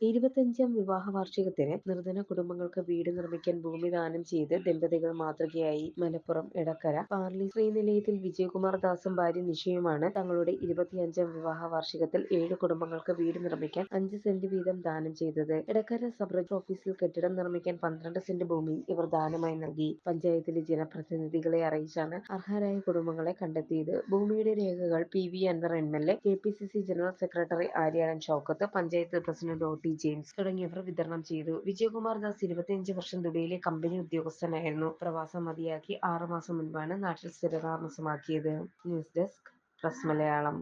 ഇരുപത്തഞ്ചാം വിവാഹ വാർഷികത്തിന് നിർധന കുടുംബങ്ങൾക്ക് വീട് നിർമ്മിക്കാൻ ഭൂമി ദാനം ചെയ്ത് ദമ്പതികൾ മാതൃകയായി മലപ്പുറം എടക്കര പാർലി ശ്രീനിലയത്തിൽ വിജയകുമാർ ദാസും ഭാര്യ നിഷയുമാണ് തങ്ങളുടെ ഇരുപത്തിയഞ്ചാം വിവാഹ വാർഷികത്തിൽ ഏഴ് കുടുംബങ്ങൾക്ക് വീട് നിർമ്മിക്കാൻ അഞ്ച് സെന്റ് വീതം ദാനം ചെയ്തത്. എടക്കര സബ് രജിസ്റ്റർ ഓഫീസിൽ കെട്ടിടം നിർമ്മിക്കാൻ പന്ത്രണ്ട് സെന്റ് ഭൂമി ഇവർ ദാനമായി നൽകി. പഞ്ചായത്തിലെ ജനപ്രതിനിധികളെ അറിയിച്ചാണ് അർഹരായ കുടുംബങ്ങളെ കണ്ടെത്തിയത്. ഭൂമിയുടെ രേഖകൾ P V Anvar M L A K P C C general secretary Aryadan Shoukath panchayat president O T James തുടങ്ങിയവർ വിതരണം ചെയ്തു. വിജയകുമാർ ദാസ് ഇരുപത്തിയഞ്ച് വർഷം ദുബൈയിലെ കമ്പനി ഉദ്യോഗസ്ഥനായിരുന്നു. പ്രവാസം മതിയാക്കി ആറുമാസം മുൻപാണ് നാട്ടിൽ സ്ഥിരതാമസമാക്കിയത്. News desk press Malayalam.